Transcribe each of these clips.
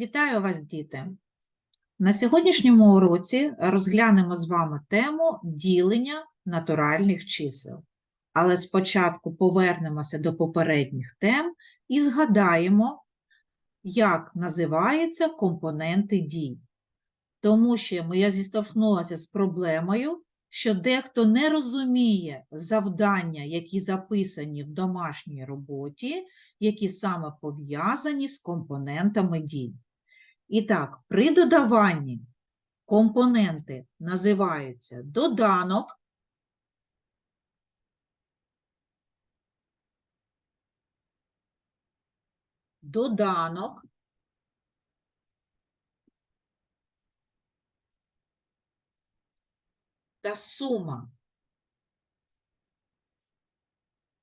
Вітаю вас, діти! На сьогоднішньому уроці розглянемо з вами тему ділення натуральних чисел. Але спочатку повернемося до попередніх тем і згадаємо, як називаються компоненти дій. Тому що я зіштовхнулася з проблемою, що дехто не розуміє завдання, які записані в домашній роботі, які саме пов'язані з компонентами дій. І так, при додаванні компоненти називаються доданок, доданок, та сума.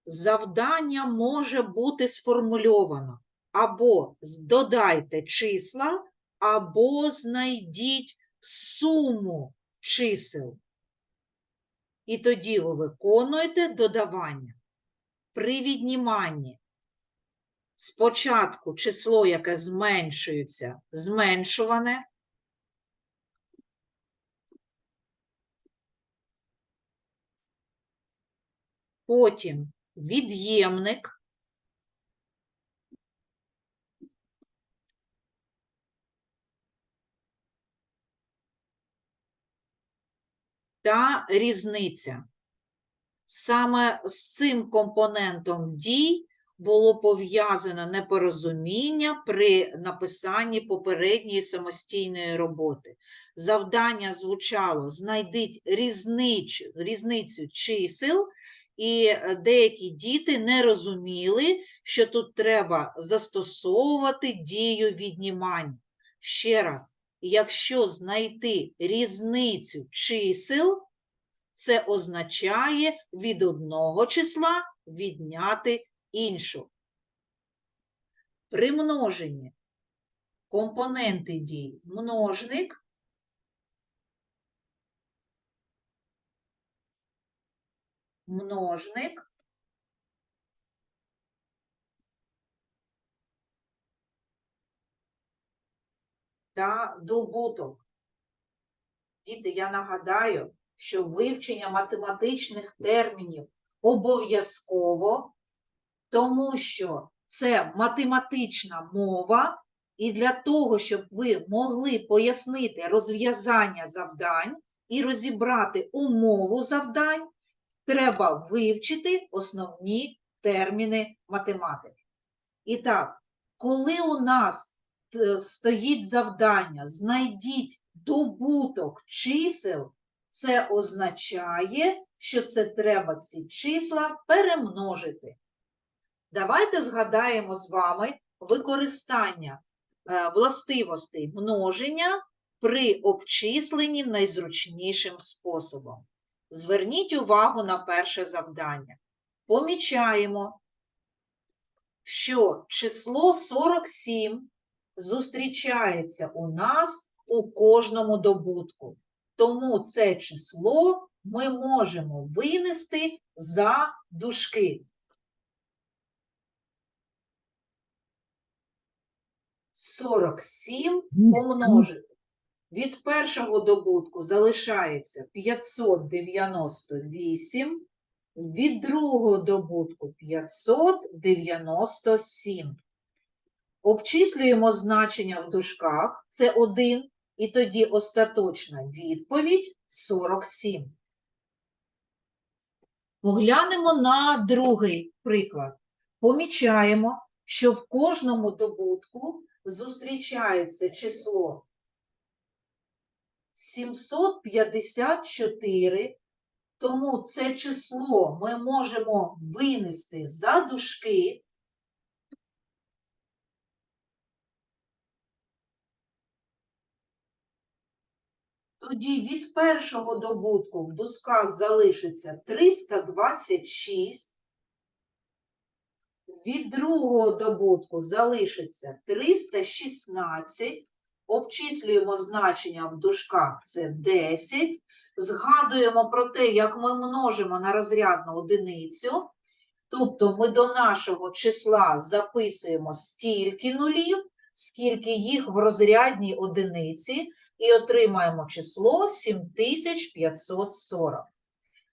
Завдання може бути сформульовано або додайте числа, або знайдіть суму чисел. І тоді ви виконуєте додавання. При відніманні спочатку число, яке зменшується, зменшуване, потім від'ємник, та різниця. Саме з цим компонентом дій було пов'язано непорозуміння при написанні попередньої самостійної роботи. Завдання звучало знайдіть різницю, різницю чисел, і деякі діти не розуміли, що тут треба застосовувати дію віднімання. Ще раз, якщо знайти різницю чисел, це означає від одного числа відняти іншу. При множенні компоненти дій множник множник та добуток. Діти, я нагадаю, що вивчення математичних термінів обов'язково, тому що це математична мова, і для того, щоб ви могли пояснити розв'язання завдань і розібрати умову завдань, треба вивчити основні терміни математики. І так, коли у нас стоїть завдання, знайдіть добуток чисел, це означає, що це треба ці числа перемножити. Давайте згадаємо з вами використання е, властивостей множення при обчисленні найзручнішим способом. Зверніть увагу на перше завдання. Помічаємо, що число 47 зустрічається у нас у кожному добутку. Тому це число ми можемо винести за дужки. 47 помножити. Від першого добутку залишається 598, від другого добутку 597. Обчислюємо значення в дужках, це 1, і тоді остаточна відповідь 47. Поглянемо на другий приклад. Помічаємо, що в кожному добутку зустрічається число 754, тому це число ми можемо винести за дужки. Тоді від першого добутку в дужках залишиться 326, від другого добутку залишиться 316, обчислюємо значення в дужках це 10, згадуємо про те, як ми множимо на розрядну одиницю, тобто ми до нашого числа записуємо стільки нулів, скільки їх в розрядній одиниці, і отримаємо число 7540.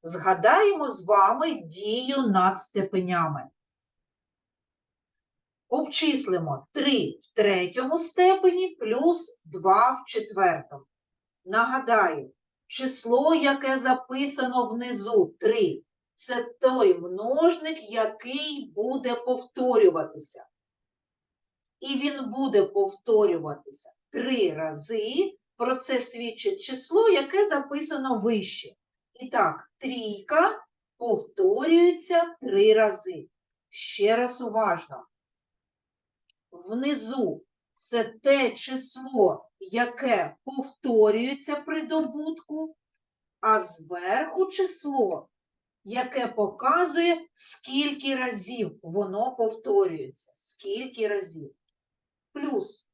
Згадаємо з вами дію над степенями. Обчислимо 3 в третьому степені плюс 2 в четвертому. Нагадаю, число, яке записано внизу 3, це той множник, який буде повторюватися. І він буде повторюватися 3 рази. Про це свідчить число, яке записано вище. І так, трійка повторюється 3 рази. Ще раз уважно. Внизу це те число, яке повторюється при добутку, а зверху число, яке показує, скільки разів воно повторюється. Скільки разів. Плюс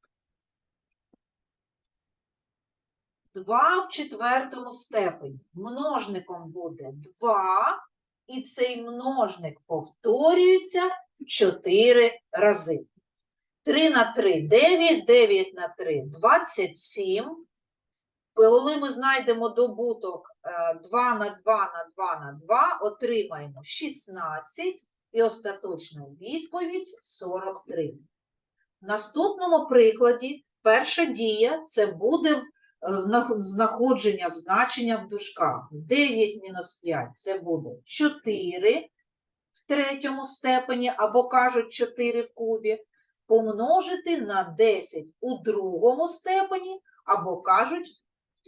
2 в четвертому степені. Множником буде 2, і цей множник повторюється 4 рази. 3 на 3 – 9, 9 на 3 – 27. Коли ми знайдемо добуток е, 2 на 2 на 2 на 2, отримаємо 16 і остаточна відповідь 43. В наступному прикладі перша дія – це буде е, знаходження значення в дужках. 9 мінус 5 – це буде 4 в третьому степені, або кажуть 4 в кубі помножити на 10 у другому степені, або кажуть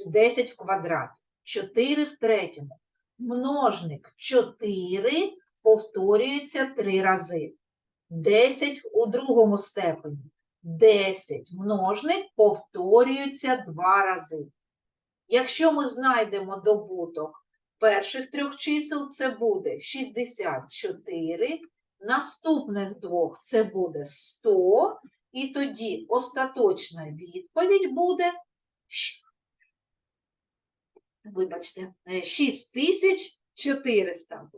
10 в квадраті. 4 в третьому. Множник 4 повторюється 3 рази. 10 у другому степені. 10 множник повторюється 2 рази. Якщо ми знайдемо добуток перших трьох чисел, це буде 64 наступних двох це буде 100, і тоді остаточна відповідь буде, вибачте, е, 6400.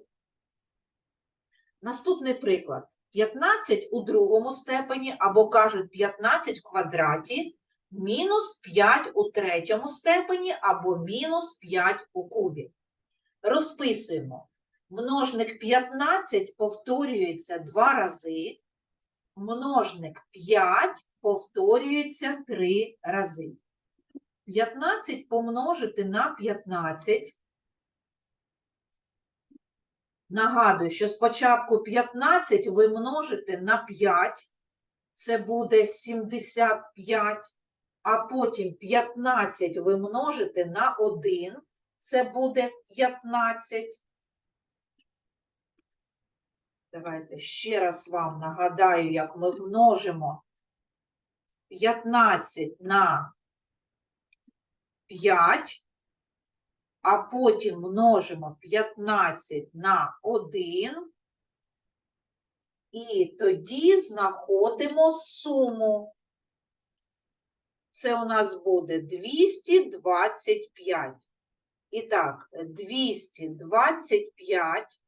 Наступний приклад. 15 у другому степені, або кажуть 15 в квадраті, мінус 5 у третьому степені, або мінус 5 у кубі. Розписуємо. Множник 15 повторюється два рази. Множник 5 повторюється три рази. 15 помножити на 15. Нагадую, що спочатку 15 ви множите на 5, це буде 75, а потім 15 ви множите на 1, це буде 15. Давайте ще раз вам нагадаю, як ми множимо 15 на 5, а потім множимо 15 на 1, і тоді знаходимо суму. Це у нас буде 225. І так, 225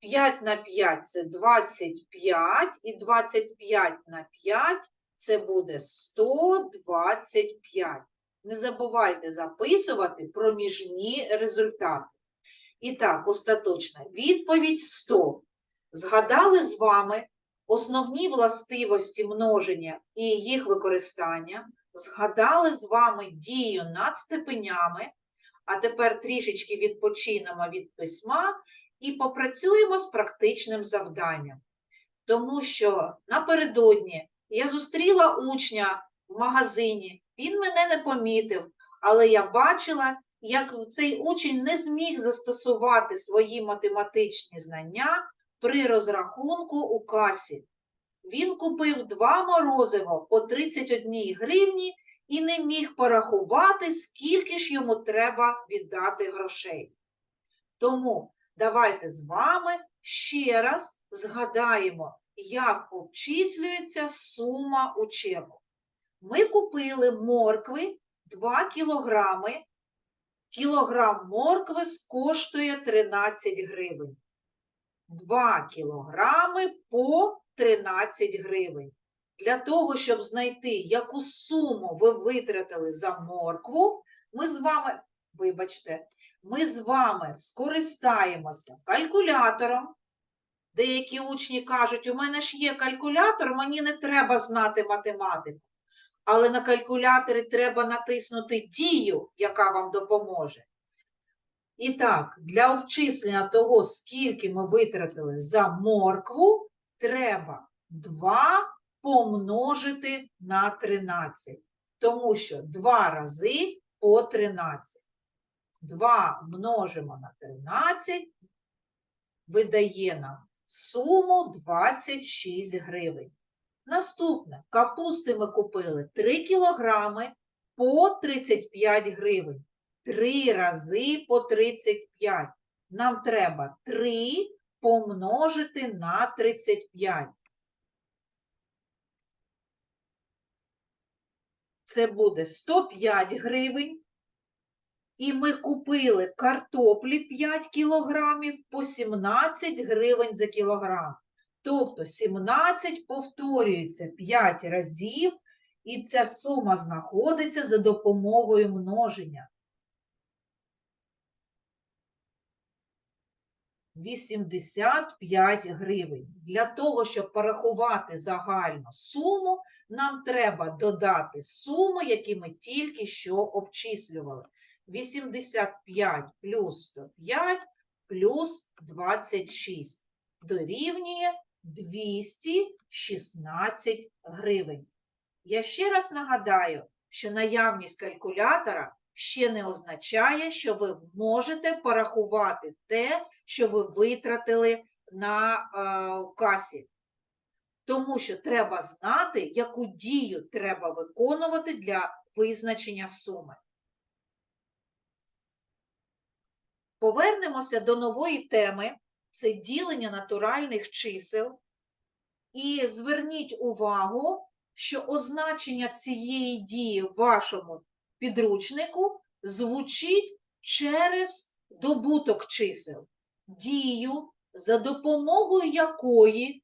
5 на 5 це 25, і 25 на 5 це буде 125. Не забувайте записувати проміжні результати. І так, остаточна відповідь 100. Згадали з вами основні властивості множення і їх використання. Згадали з вами дію над степенями, а тепер трішечки відпочинемо від письма і попрацюємо з практичним завданням. Тому що напередодні я зустріла учня в магазині, він мене не помітив, але я бачила, як цей учень не зміг застосувати свої математичні знання при розрахунку у касі. Він купив два морозива по 31 гривні і не міг порахувати, скільки ж йому треба віддати грошей. Тому давайте з вами ще раз згадаємо, як обчислюється сума у чеку. Ми купили моркви 2 кілограми. Кілограм моркви коштує 13 гривень. 2 кілограми по 13 гривень. для того, щоб знайти, яку суму ви витратили за моркву, ми з вами, вибачте, ми з вами скористаємося калькулятором. Деякі учні кажуть, у мене ж є калькулятор, мені не треба знати математику. Але на калькуляторі треба натиснути дію, яка вам допоможе. І так, для обчислення того, скільки ми витратили за моркву, треба 2 помножити на 13. Тому що 2 рази по 13. 2 множимо на 13 видає нам суму 26 гривень. Наступне, капусти ми купили 3 кілограми по 35 гривень. 3 рази по 35. Нам треба 3 помножити на 35. Це буде 105 гривень. І ми купили картоплі 5 кілограмів по 17 гривень за кілограм. Тобто 17 повторюється 5 разів, і ця сума знаходиться за допомогою множення. 85 гривень. Для того, щоб порахувати загальну суму, нам треба додати суми, які ми тільки що обчислювали. 85 плюс 105 плюс 26 дорівнює 216 гривень. Я ще раз нагадаю, що наявність калькулятора ще не означає, що ви можете порахувати те, що ви витратили на е, касі. Тому що треба знати, яку дію треба виконувати для визначення суми. Повернемося до нової теми це ділення натуральних чисел. І зверніть увагу, що означення цієї дії в вашому підручнику звучить через добуток чисел. Дію, за допомогою якої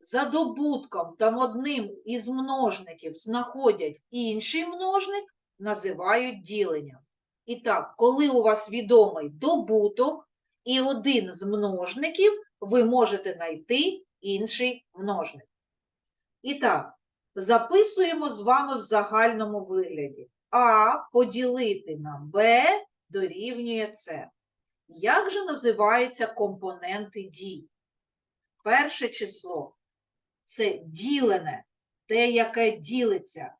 за добутком там одним із множників знаходять інший множник, називають діленням. І так, коли у вас відомий добуток і один з множників, ви можете знайти інший множник. І так, записуємо з вами в загальному вигляді. А поділити на Б дорівнює С. Як же називаються компоненти дій? Перше число це ділене, те, яке ділиться.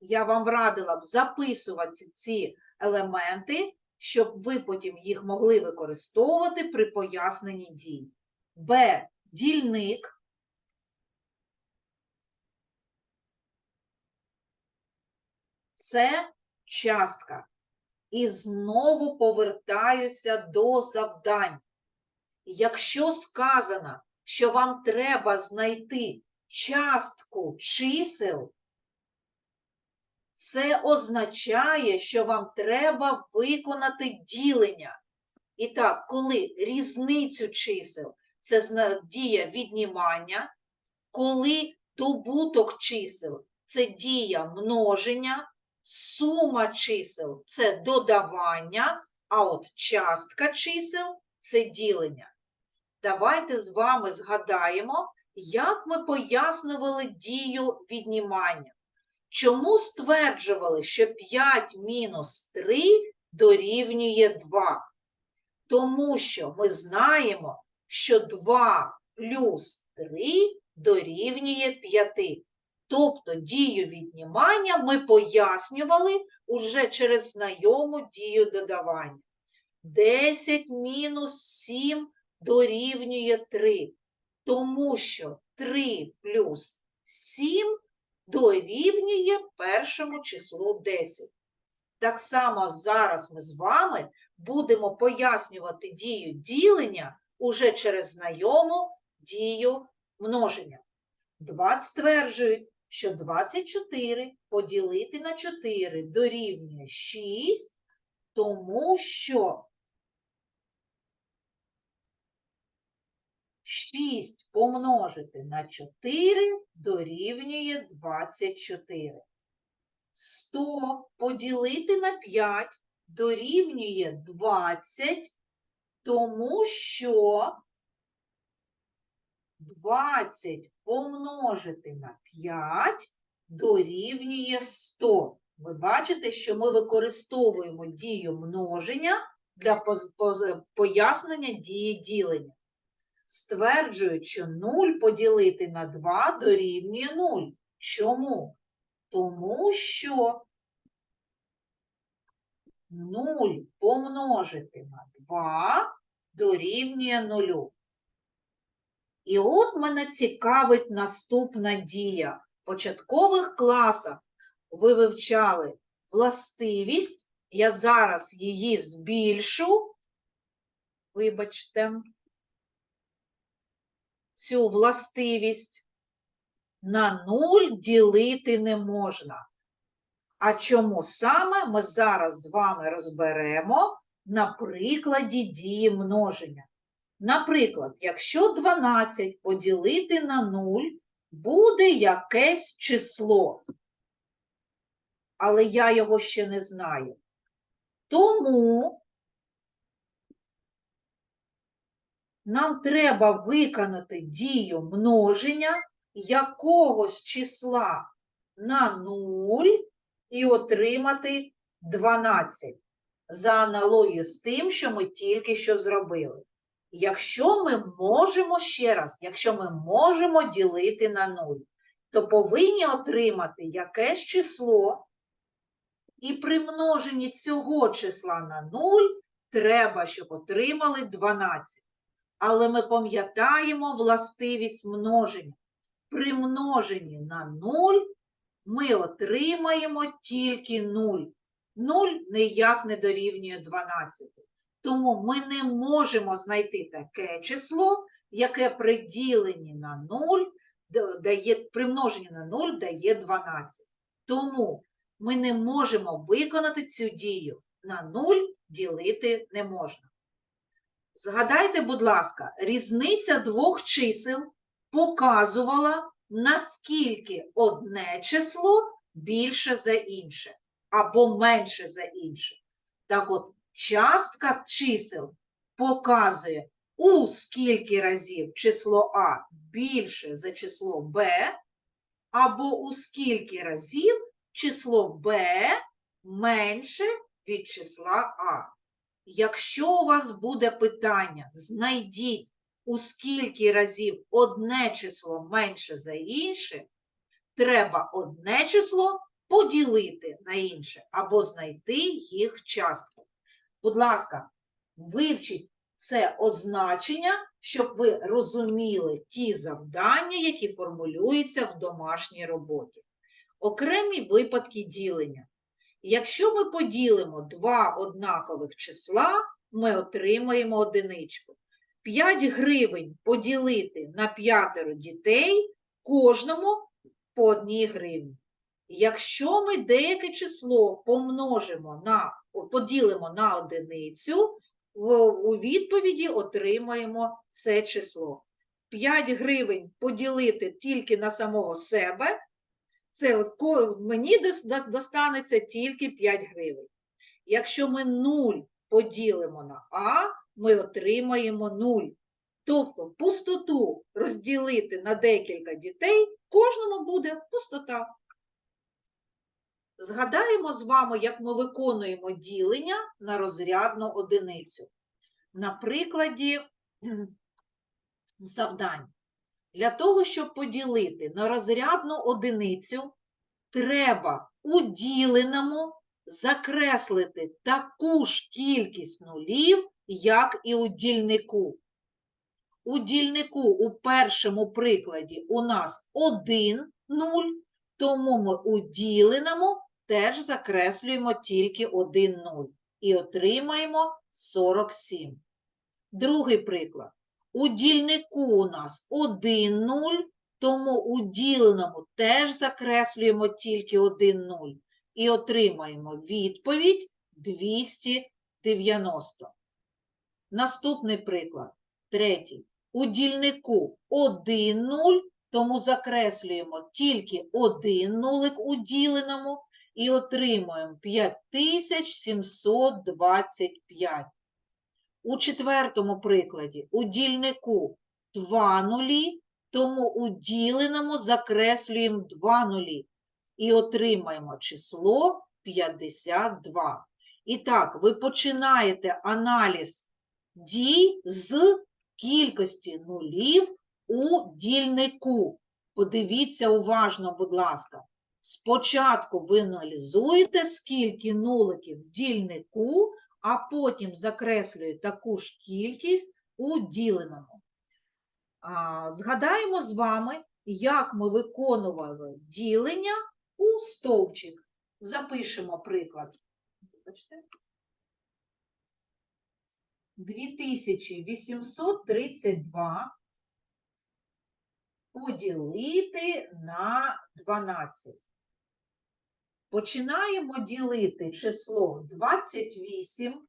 Я вам радила б записувати ці елементи, щоб ви потім їх могли використовувати при поясненні дій. Б. Дільник. Це частка. І знову повертаюся до завдань. Якщо сказано, що вам треба знайти частку чисел, це означає, що вам треба виконати ділення. І так, коли різницю чисел це дія віднімання, коли добуток чисел це дія множення, сума чисел це додавання, а от частка чисел це ділення. Давайте з вами згадаємо, як ми пояснювали дію віднімання. Чому стверджували, що 5 мінус 3 дорівнює 2? Тому що ми знаємо, що 2 плюс 3 дорівнює 5. Тобто дію віднімання ми пояснювали уже через знайому дію додавання. 10 мінус 7 дорівнює 3. Тому що 3 плюс 7 дорівнює першому числу 10. Так само зараз ми з вами будемо пояснювати дію ділення уже через знайому дію множення. 2 стверджують, що 24 поділити на 4 дорівнює 6, тому що 6 помножити на 4 дорівнює 24. 100 поділити на 5 дорівнює 20, тому що 20 помножити на 5 дорівнює 100. Ви бачите, що ми використовуємо дію множення для пояснення дії ділення. Стверджують, що 0 поділити на 2 дорівнює 0. Чому? Тому що 0 помножити на 2 дорівнює 0. І от мене цікавить наступна дія. В початкових класах ви вивчали властивість. Я зараз її збільшу. Вибачте, цю властивість на 0 ділити не можна. А чому саме ми зараз з вами розберемо на прикладі дії множення. Наприклад, якщо 12 поділити на 0, буде якесь число. Але я його ще не знаю. Тому нам треба виконати дію множення якогось числа на 0 і отримати 12. За аналогією з тим, що ми тільки що зробили. Якщо ми можемо ще раз, якщо ми можемо ділити на 0, то повинні отримати якесь число, і при множенні цього числа на 0 треба, щоб отримали 12. Але ми пам'ятаємо властивість множення. При множенні на 0 ми отримаємо тільки 0. 0 ніяк не дорівнює 12. Тому ми не можемо знайти таке число, яке при на 0 дає, при множенні на 0 дає 12. Тому ми не можемо виконати цю дію. На 0 ділити не можна. Згадайте, будь ласка, різниця двох чисел показувала, наскільки одне число більше за інше або менше за інше. Так от, частка чисел показує, у скільки разів число А більше за число Б, або у скільки разів число Б менше від числа А. Якщо у вас буде питання, знайдіть, у скільки разів одне число менше за інше, треба одне число поділити на інше або знайти їх частку. Будь ласка, вивчіть це означення, щоб ви розуміли ті завдання, які формулюються в домашній роботі. Окремі випадки ділення. Якщо ми поділимо два однакових числа, ми отримаємо одиничку. 5 гривень поділити на п'ятеро дітей, кожному по одній гривні. Якщо ми деяке число помножимо на, поділимо на одиницю, у відповіді отримаємо це число. 5 гривень поділити тільки на самого себе, це от мені дос- дос- достанеться тільки 5 гривень. Якщо ми 0 поділимо на А, ми отримаємо 0. Тобто пустоту розділити на декілька дітей, кожному буде пустота. Згадаємо з вами, як ми виконуємо ділення на розрядну одиницю. На прикладі завдань. Для того, щоб поділити на розрядну одиницю, треба у діленому закреслити таку ж кількість нулів, як і у дільнику. У дільнику у першому прикладі у нас 1 нуль, тому ми у діленому теж закреслюємо тільки 1 нуль і отримаємо 47. Другий приклад. У дільнику у нас 1 нуль, тому у діленому теж закреслюємо тільки 1 нуль і отримаємо відповідь 290. Наступний приклад. Третій. У дільнику 1 нуль, тому закреслюємо тільки один нулик у діленому і отримуємо 5725. У четвертому прикладі у дільнику 2 нулі, тому у діленому закреслюємо 2 нулі і отримаємо число 52. І так, ви починаєте аналіз дій з кількості нулів у дільнику. Подивіться уважно, будь ласка. Спочатку ви аналізуєте, скільки нуликів в дільнику, а потім закреслюєте таку ж кількість у діленому. Згадаємо з вами, як ми виконували ділення у стовпчик. Запишемо приклад. Вибачте. 2832 поділити на 12. Починаємо ділити число 28.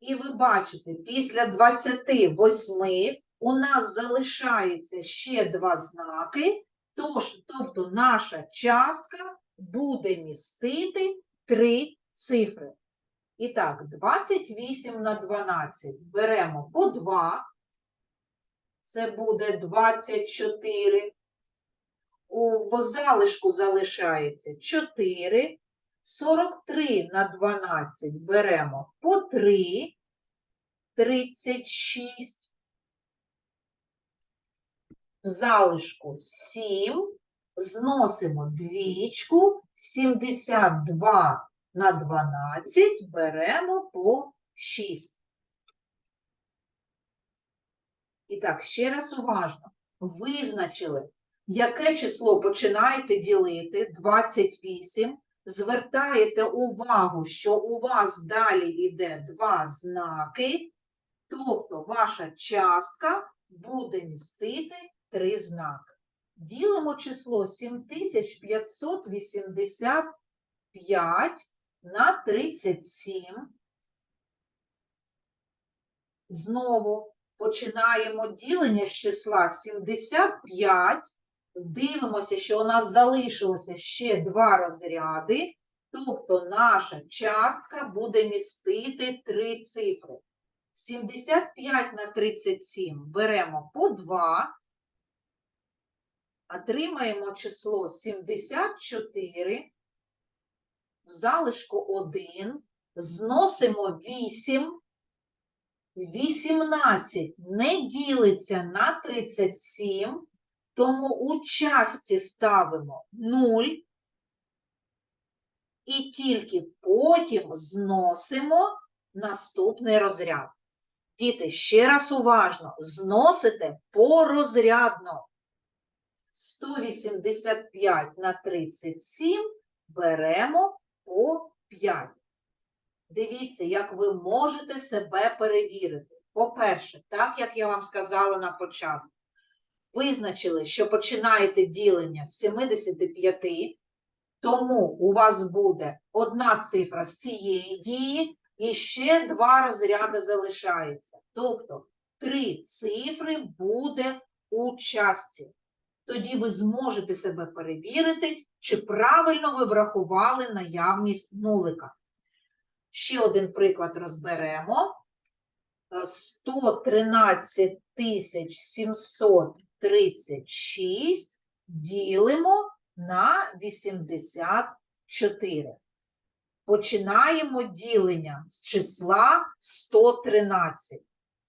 І ви бачите, після 28 у нас залишається ще два знаки, тож, тобто наша частка буде містити три цифри. І так, 28 на 12 беремо по 2, це буде 24. У залишку залишається 4. 43 на 12 беремо по 3, 36. В залишку 7. Зносимо двічку, 72 на 12 беремо по 6. І так, ще раз уважно. Визначили, яке число починаєте ділити 28. Звертаєте увагу, що у вас далі йде два знаки, тобто ваша частка буде містити три знаки. Ділимо число 7585 на 37. Знову починаємо ділення з числа 75. Дивимося, що у нас залишилося ще два розряди, тобто наша частка буде містити три цифри. 75 на 37 беремо по 2, отримаємо число 74, в залишку 1, зносимо 8, 18 не ділиться на 37, тому у частці ставимо 0 і тільки потім зносимо наступний розряд. Діти, ще раз уважно, зносите порозрядно. 185 на 37 беремо по 5. Дивіться, як ви можете себе перевірити. По-перше, так як я вам сказала на початку, визначили, що починаєте ділення з 75, тому у вас буде одна цифра з цієї дії, і ще два розряди залишається. Тобто три цифри буде у частці. Тоді ви зможете себе перевірити, чи правильно ви врахували наявність нулика. Ще один приклад розберемо. 113 736 ділимо на 84. Починаємо ділення з числа 113.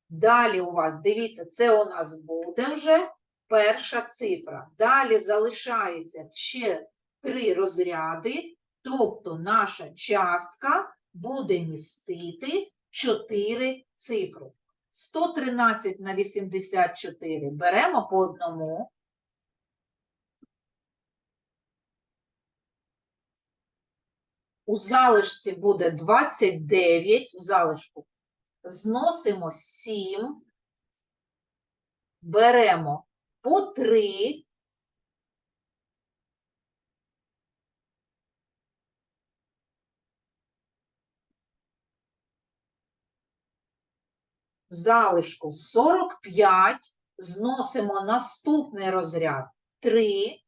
Далі у вас, дивіться, це у нас буде вже перша цифра. Далі залишається ще три розряди, тобто наша частка буде містити 4 цифри. 113 на 84 беремо по одному. У залишці буде 29, у залишку зносимо 7, беремо по 3, залишку. 45, зносимо наступний розряд. 3,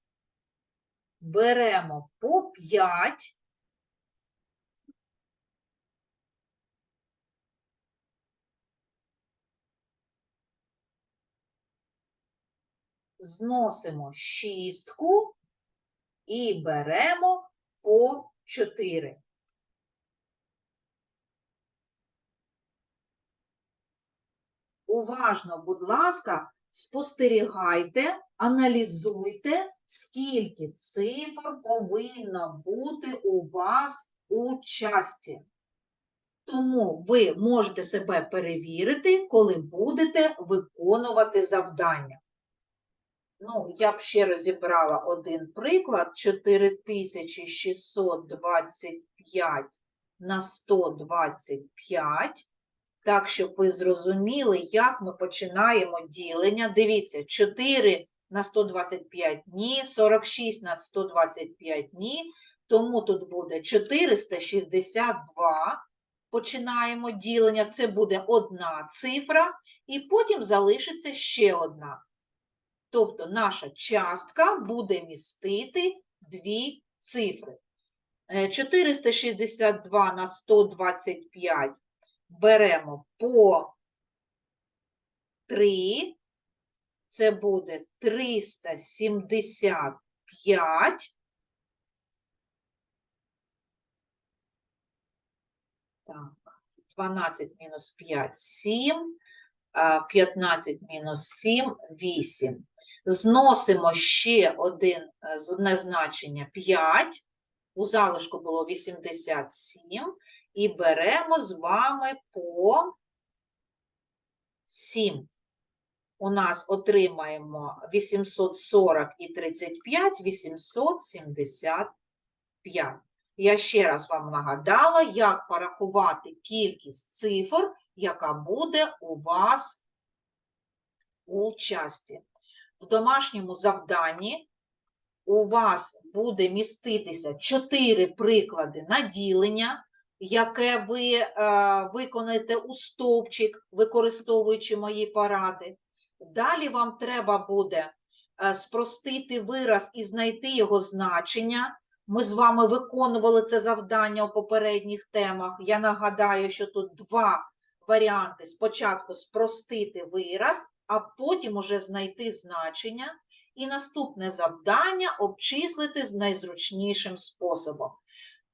беремо по 5, зносимо шістку і беремо по 4. Уважно, будь ласка, спостерігайте, аналізуйте, скільки цифр повинно бути у вас у часті. Тому ви можете себе перевірити, коли будете виконувати завдання. Ну, я б ще розібрала один приклад. 4625 на 125. Так, щоб ви зрозуміли, як ми починаємо ділення. Дивіться, 4 на 125 ні, 46 на 125 ні. Тому тут буде 462. Починаємо ділення. Це буде одна цифра, і потім залишиться ще одна. Тобто наша частка буде містити дві цифри. Е, 462 на 125 беремо по 3. Це буде 375. Так, 12 мінус 5 – 7. 15 мінус 7 – 8. Зносимо ще один, е, з- одне значення 5. У залишку було 87. І беремо з вами по 7. У нас отримаємо 840 і 35, 875. Я ще раз вам нагадала, як порахувати кількість цифр, яка буде у вас у часті. В домашньому завданні у вас буде міститися 4 приклади на ділення, яке ви е, виконаєте у стовпчик, використовуючи мої поради. Далі вам треба буде е, спростити вираз і знайти його значення. Ми з вами виконували це завдання у попередніх темах. Я нагадаю, що тут два варіанти: спочатку спростити вираз, а потім уже знайти значення. І наступне завдання обчислити з найзручнішим способом.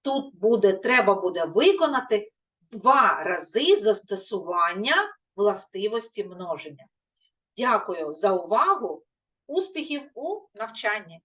Тут буде, треба буде виконати два рази застосування властивості множення. Дякую за увагу. Успіхів у навчанні!